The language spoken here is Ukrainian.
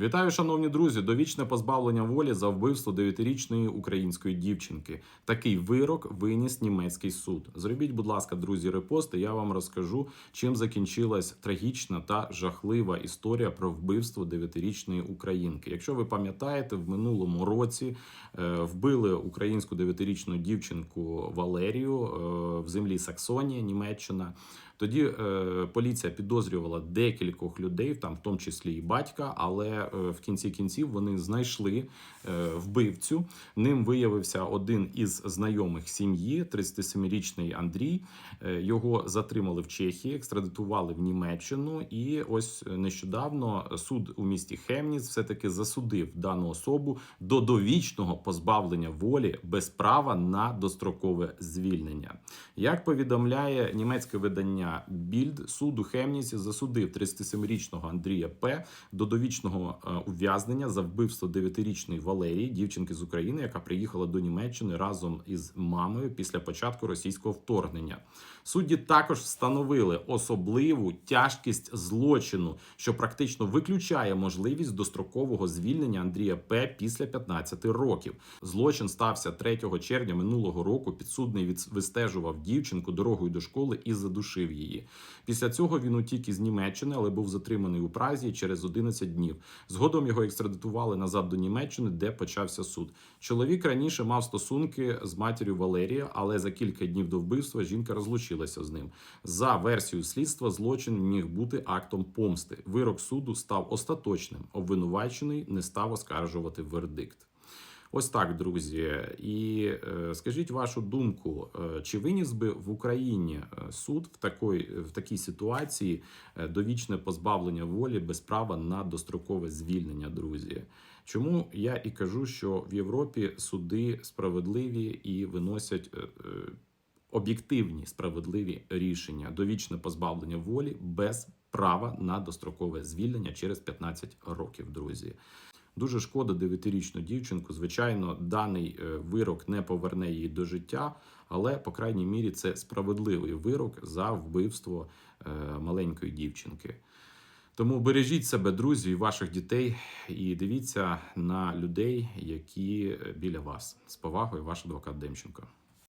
Вітаю, шановні друзі! Довічне позбавлення волі за вбивство 9-річної української дівчинки. Такий вирок виніс німецький суд. Зробіть, будь ласка, друзі, репости. Я вам розкажу, чим закінчилась трагічна та жахлива історія про вбивство 9-річної українки. Якщо ви пам'ятаєте, в минулому році е, вбили українську 9-річну дівчинку Валерію е, в землі Саксонія, Німеччина. Тоді е, поліція підозрювала декількох людей, там в тому числі і батька, але в кінці кінців вони знайшли е, вбивцю. Ним виявився один із знайомих сім'ї, 37-річний Андрій. Е, його затримали в Чехії, екстрадитували в Німеччину. І ось нещодавно суд у місті Хемніц все таки засудив дану особу до довічного позбавлення волі без права на дострокове звільнення. Як повідомляє німецьке видання Більд, суд у Хемніці засудив 37-річного Андрія П. до довічного е, ув'язнення за вбивство 9-річної Валерії, дівчинки з України, яка приїхала до Німеччини разом із мамою після початку російського вторгнення. Судді також встановили особливу тяжкість злочину, що практично виключає можливість дострокового звільнення Андрія П. після 15 років. Злочин стався 3 червня минулого року. Підсудний вистежував дівчинку дорогою до школи і задушив її. Після цього він утік із Німеччини, але був затриманий у Празі через 11 днів. Згодом його екстрадитували назад до Німеччини, де почався суд. Чоловік раніше мав стосунки з матір'ю Валерія, але за кілька днів до вбивства жінка розлучилася з ним. За версією слідства, злочин міг бути актом помсти. Вирок суду став остаточним. Обвинувачений не став оскаржувати вердикт. Ось так, друзі. І е, скажіть вашу думку, е, чи виніс би в Україні е, суд в такій, в такій ситуації довічне позбавлення волі без права на дострокове звільнення, друзі? Чому я і кажу, що в Європі суди справедливі і виносять об'єктивні справедливі рішення, довічне позбавлення волі без права на дострокове звільнення через 15 років, друзі. Дуже шкода дев'ятирічну дівчинку. Звичайно, даний е, вирок не поверне її до життя, але по крайній мірі це справедливий вирок за вбивство е, маленької дівчинки. Тому бережіть себе, друзі, і ваших дітей, і дивіться на людей, які е, біля вас. З повагою, ваш адвокат Демченко.